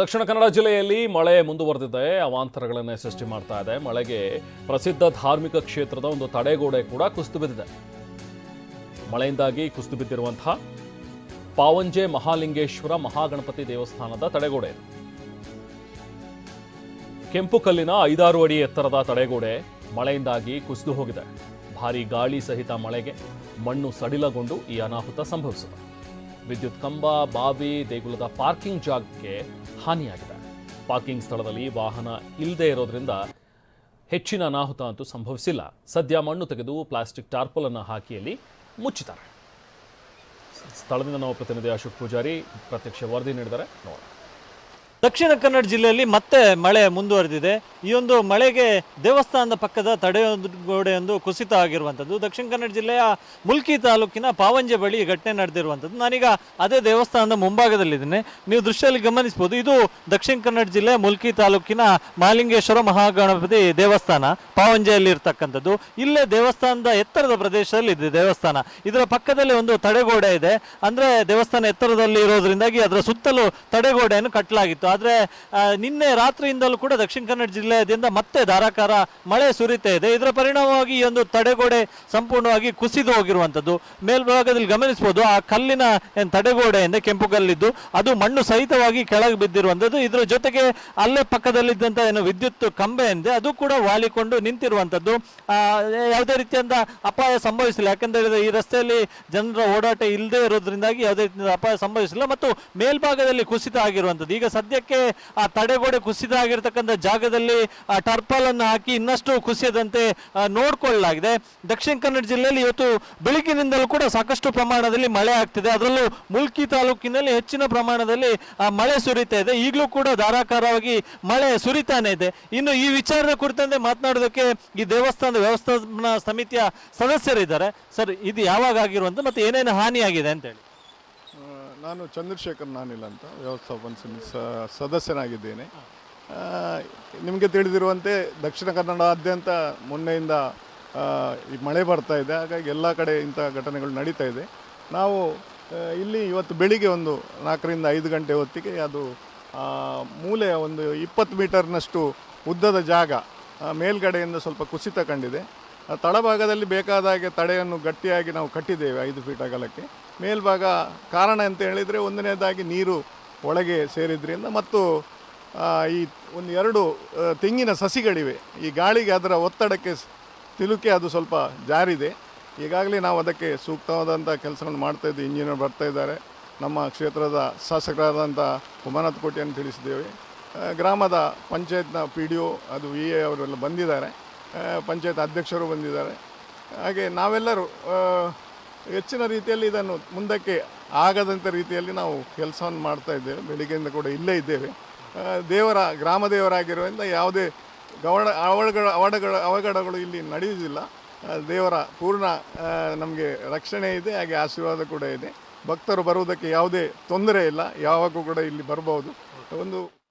ದಕ್ಷಿಣ ಕನ್ನಡ ಜಿಲ್ಲೆಯಲ್ಲಿ ಮಳೆ ಮುಂದುವರೆದಿದೆ. ಅವಾಂತರಗಳನ್ನೇ ಸೃಷ್ಟಿ ಮಾಡ್ತಾ ಇದೆ. ಮಳೆಗೆ ಪ್ರಸಿದ್ಧ ಧಾರ್ಮಿಕ ಕ್ಷೇತ್ರದ ಒಂದು ತಡೆಗೋಡೆ ಕೂಡ ಕುಸಿದು ಬಿದ್ದಿದೆ. ಮಳೆಯಿಂದಾಗಿ ಕುಸಿದು ಬಿದ್ದಿರುವಂತಹ ಪಾವಂಜೆ ಮಹಾಲಿಂಗೇಶ್ವರ ಮಹಾಗಣಪತಿ ದೇವಸ್ಥಾನದ ತಡೆಗೋಡೆ. ಕೆಂಪು ಕಲ್ಲಿನ ಐದಾರು ಅಡಿ ಎತ್ತರದ ತಡೆಗೋಡೆ ಮಳೆಯಿಂದಾಗಿ ಕುಸಿದು ಹೋಗಿದೆ. ಭಾರೀ ಗಾಳಿ ಸಹಿತ ಮಳೆಗೆ ಮಣ್ಣು ಸಡಿಲಗೊಂಡು ಈ ಅನಾಹುತ ಸಂಭವಿಸಿದೆ. ವಿದ್ಯುತ್ ಕಂಬ, ಬಾವಿ, ದೇಗುಲದ ಪಾರ್ಕಿಂಗ್ ಜಾಗಕ್ಕೆ ಹಾನಿಯಾಗಿದೆ. ಪಾರ್ಕಿಂಗ್ ಸ್ಥಳದಲ್ಲಿ ವಾಹನ ಇಲ್ಲದೆ ಇರೋದ್ರಿಂದ ಹೆಚ್ಚಿನ ಅನಾಹುತ ಅಂತೂ ಸಂಭವಿಸಿಲ್ಲ. ಸದ್ಯ ಮಣ್ಣು ತೆಗೆದು ಪ್ಲಾಸ್ಟಿಕ್ ಟಾರ್ಪಲ್ ಅನ್ನು ಹಾಕಿಯಲ್ಲಿ ಮುಚ್ಚಿದ್ದಾರೆ. ಸ್ಥಳದಿಂದ ನಾವು ಪ್ರತಿನಿಧಿ ಅಶೋಕ್ ಪೂಜಾರಿ ಪ್ರತ್ಯಕ್ಷ ವರದಿ ನೀಡಿದ್ದಾರೆ ನೋಡಿ ದಕ್ಷಿಣ ಕನ್ನಡ ಜಿಲ್ಲೆಯಲ್ಲಿ ಮತ್ತೆ ಮಳೆ ಮುಂದುವರೆದಿದೆ. ಈ ಒಂದು ಮಳೆಗೆ ದೇವಸ್ಥಾನದ ಪಕ್ಕದ ತಡೆಗೋಡೆಯೊಂದು ಕುಸಿತ ಆಗಿರುವಂಥದ್ದು. ದಕ್ಷಿಣ ಕನ್ನಡ ಜಿಲ್ಲೆಯ ಮುಲ್ಕಿ ತಾಲೂಕಿನ ಪಾವಂಜೆ ಬಳಿ ಘಟನೆ ನಡೆದಿರುವಂಥದ್ದು. ನಾನೀಗ ಅದೇ ದೇವಸ್ಥಾನದ ಮುಂಭಾಗದಲ್ಲಿದ್ದೇನೆ. ನೀವು ದೃಶ್ಯದಲ್ಲಿ ಗಮನಿಸಬಹುದು, ಇದು ದಕ್ಷಿಣ ಕನ್ನಡ ಜಿಲ್ಲೆ ಮುಲ್ಕಿ ತಾಲೂಕಿನ ಮಾಲಿಂಗೇಶ್ವರ ಮಹಾಗಣಪತಿ ದೇವಸ್ಥಾನ, ಪಾವಂಜೆಯಲ್ಲಿ ಇರ್ತಕ್ಕಂಥದ್ದು. ಇಲ್ಲೇ ದೇವಸ್ಥಾನದ ಎತ್ತರದ ಪ್ರದೇಶದಲ್ಲಿ ಇದೆ ದೇವಸ್ಥಾನ. ಇದರ ಪಕ್ಕದಲ್ಲಿ ಒಂದು ತಡೆಗೋಡೆ ಇದೆ. ಅಂದ್ರೆ ದೇವಸ್ಥಾನ ಎತ್ತರದಲ್ಲಿ ಇರೋದ್ರಿಂದಾಗಿ ಅದರ ಸುತ್ತಲೂ ತಡೆಗೋಡೆಯನ್ನು ಕಟ್ಟಲಾಗಿತ್ತು. ಆದ್ರೆ ನಿನ್ನೆ ರಾತ್ರಿಯಿಂದಲೂ ಕೂಡ ದಕ್ಷಿಣ ಕನ್ನಡ ಜಿಲ್ಲೆಯಾದ್ಯಂತ ಮತ್ತೆ ಧಾರಾಕಾರ ಮಳೆ ಸುರಿತಾ ಇದೆ. ಇದರ ಪರಿಣಾಮವಾಗಿ ಈ ಒಂದು ತಡೆಗೋಡೆ ಸಂಪೂರ್ಣವಾಗಿ ಕುಸಿದು ಹೋಗಿರುವಂಥದ್ದು. ಮೇಲ್ಭಾಗದಲ್ಲಿ ಗಮನಿಸಬಹುದು ಆ ಕಲ್ಲಿನ ತಡೆಗೋಡೆ ತಡೆಗೋಡೆಯಿಂದ ಕೆಂಪು ಕಲ್ಲಿದ್ದು, ಅದು ಮಣ್ಣು ಸಹಿತವಾಗಿ ಕೆಳಗೆ ಬಿದ್ದಿರುವಂಥದ್ದು. ಇದರ ಜೊತೆಗೆ ಅಲ್ಲೇ ಪಕ್ಕದಲ್ಲಿದ್ದಂಥ ಏನು ವಿದ್ಯುತ್ ಕಂಬೆ ಎಂದೆ, ಅದು ಕೂಡ ವಾಲಿಕೊಂಡು ನಿಂತಿರುವಂಥದ್ದು. ಯಾವುದೇ ರೀತಿಯಿಂದ ಅಪಾಯ ಸಂಭವಿಸಿಲ್ಲ. ಯಾಕೆಂದರೆ ಈ ರಸ್ತೆಯಲ್ಲಿ ಜನರ ಓಡಾಟ ಇಲ್ಲದೆ ಇರೋದ್ರಿಂದಾಗಿ ಯಾವುದೇ ರೀತಿಯ ಅಪಾಯ ಸಂಭವಿಸಿಲ್ಲ. ಮತ್ತು ಮೇಲ್ಭಾಗದಲ್ಲಿ ಕುಸಿತ ಆಗಿರುವಂಥದ್ದು. ಈಗ ಸದ್ಯಕ್ಕೆ ಆ ತಡೆಗೋಡೆ ಕುಸಿದಾಗಿರ್ತಕ್ಕಂಥ ಜಾಗದಲ್ಲಿ ಆ ಟರ್ಪಲ್ ಅನ್ನು ಹಾಕಿ ಇನ್ನಷ್ಟು ಕುಸಿಯದಂತೆ ನೋಡಿಕೊಳ್ಳಲಾಗಿದೆ. ದಕ್ಷಿಣ ಕನ್ನಡ ಜಿಲ್ಲೆಯಲ್ಲಿ ಇವತ್ತು ಬೆಳಗಿನಿಂದಲೂ ಕೂಡ ಸಾಕಷ್ಟು ಪ್ರಮಾಣದಲ್ಲಿ ಮಳೆ ಆಗ್ತಿದೆ. ಅದರಲ್ಲೂ ಮುಲ್ಕಿ ತಾಲೂಕಿನಲ್ಲಿ ಹೆಚ್ಚಿನ ಪ್ರಮಾಣದಲ್ಲಿ ಮಳೆ ಸುರಿತಾ ಇದೆ. ಈಗಲೂ ಕೂಡ ಧಾರಾಕಾರವಾಗಿ ಮಳೆ ಸುರಿತಾನೆ ಇದೆ. ಇನ್ನು ಈ ವಿಚಾರದ ಕುರಿತಂತೆ ಮಾತನಾಡೋದಕ್ಕೆ ಈ ದೇವಸ್ಥಾನದ ವ್ಯವಸ್ಥಾಪನಾ ಸಮಿತಿಯ ಸದಸ್ಯರಿದ್ದಾರೆ. ಸರ್ ಇದು ಯಾವಾಗ ಆಗಿರುವಂತ ಮತ್ತೆ ಏನೇನು ಹಾನಿಯಾಗಿದೆ ಅಂತೇಳಿ. ಆ, ನಾನು ಚಂದ್ರಶೇಖರ್ ನಾನಿಲ್ಲ ಅಂತ ವ್ಯವಸ್ಥಾಪನ ಸದಸ್ಯನಾಗಿದ್ದೇನೆ. ನಿಮಗೆ ತಿಳಿದಿರುವಂತೆ ದಕ್ಷಿಣ ಕನ್ನಡಾದ್ಯಂತ ಮೊನ್ನೆಯಿಂದ ಈ ಮಳೆ ಬರ್ತಾ ಇದೆ. ಹಾಗಾಗಿ ಎಲ್ಲ ಕಡೆ ಇಂಥ ಘಟನೆಗಳು ನಡೀತಾ ಇದೆ. ನಾವು ಇಲ್ಲಿ ಇವತ್ತು ಬೆಳಿಗ್ಗೆ ಒಂದು ನಾಲ್ಕರಿಂದ ಐದು ಗಂಟೆ ಹೊತ್ತಿಗೆ ಅದು ಮೂಲೆಯ ಒಂದು ಇಪ್ಪತ್ತು ಮೀಟರ್ನಷ್ಟು ಉದ್ದದ ಜಾಗ ಮೇಲ್ಗಡೆಯಿಂದ ಸ್ವಲ್ಪ ಕುಸಿತ ಕಂಡಿದೆ. ತಳಭಾಗದಲ್ಲಿ ಬೇಕಾದ ಹಾಗೆ ತಡೆಯನ್ನು ಗಟ್ಟಿಯಾಗಿ ನಾವು ಕಟ್ಟಿದ್ದೇವೆ ಐದು ಫೀಟ್ ಅಗಲಕ್ಕೆ. ಮೇಲ್ಭಾಗ ಕಾರಣ ಅಂತ ಹೇಳಿದರೆ ಒಂದನೇದಾಗಿ ನೀರು ಒಳಗೆ ಸೇರಿದ್ರಿಂದ ಮತ್ತು ಈ ಒಂದು ಎರಡು ತೆಂಗಿನ ಸಸಿಗಳಿವೆ. ಈ ಗಾಳಿಗೆ ಅದರ ಒತ್ತಡಕ್ಕೆ ತಿಲುಕಿ ಅದು ಸ್ವಲ್ಪ ಜಾರಿದೆ. ಈಗಾಗಲೇ ನಾವು ಅದಕ್ಕೆ ಸೂಕ್ತವಾದಂಥ ಕೆಲಸಗಳನ್ನು ಮಾಡ್ತಾ ಇದ್ದೀವಿ ಇಂಜಿನಿಯರ್ ಬರ್ತಾ ಇದ್ದಾರೆ. ನಮ್ಮ ಕ್ಷೇತ್ರದ ಶಾಸಕರಾದಂಥ ಉಮಾನಾಥ್ ಕೋಟೆಯನ್ನು ತಿಳಿಸಿದ್ದೇವೆ. ಗ್ರಾಮದ ಪಂಚಾಯತ್ನ ಪಿ ಡಿ ಒ, ಅದು ವಿ ಎ ಅವರೆಲ್ಲ ಬಂದಿದ್ದಾರೆ. ಪಂಚಾಯತ್ ಅಧ್ಯಕ್ಷರು ಬಂದಿದ್ದಾರೆ. ಹಾಗೆ ನಾವೆಲ್ಲರೂ ಹೆಚ್ಚಿನ ರೀತಿಯಲ್ಲಿ ಇದನ್ನು ಮುಂದಕ್ಕೆ ಆಗದಂಥ ರೀತಿಯಲ್ಲಿ ನಾವು ಕೆಲಸವನ್ನು ಮಾಡ್ತಾ ಇದ್ದೇವೆ. ಬೆಳಿಗ್ಗೆಯಿಂದ ಕೂಡ ಇಲ್ಲೇ ಇದ್ದೇವೆ. ದೇವರ, ಗ್ರಾಮ ದೇವರಾಗಿರುವುದರಿಂದ ಯಾವುದೇ ಗವಡ ಅವಡಗಳ ಅವಡಗಳ, ಅವಘಡಗಳು ಇಲ್ಲಿ ನಡೆಯುವುದಿಲ್ಲ. ದೇವರ ಪೂರ್ಣ ನಮಗೆ ರಕ್ಷಣೆ ಇದೆ, ಹಾಗೆ ಆಶೀರ್ವಾದ ಕೂಡ ಇದೆ. ಭಕ್ತರು ಬರುವುದಕ್ಕೆ ಯಾವುದೇ ತೊಂದರೆ ಇಲ್ಲ. ಯಾವಾಗೂ ಕೂಡ ಇಲ್ಲಿ ಬರಬಹುದು. ಒಂದು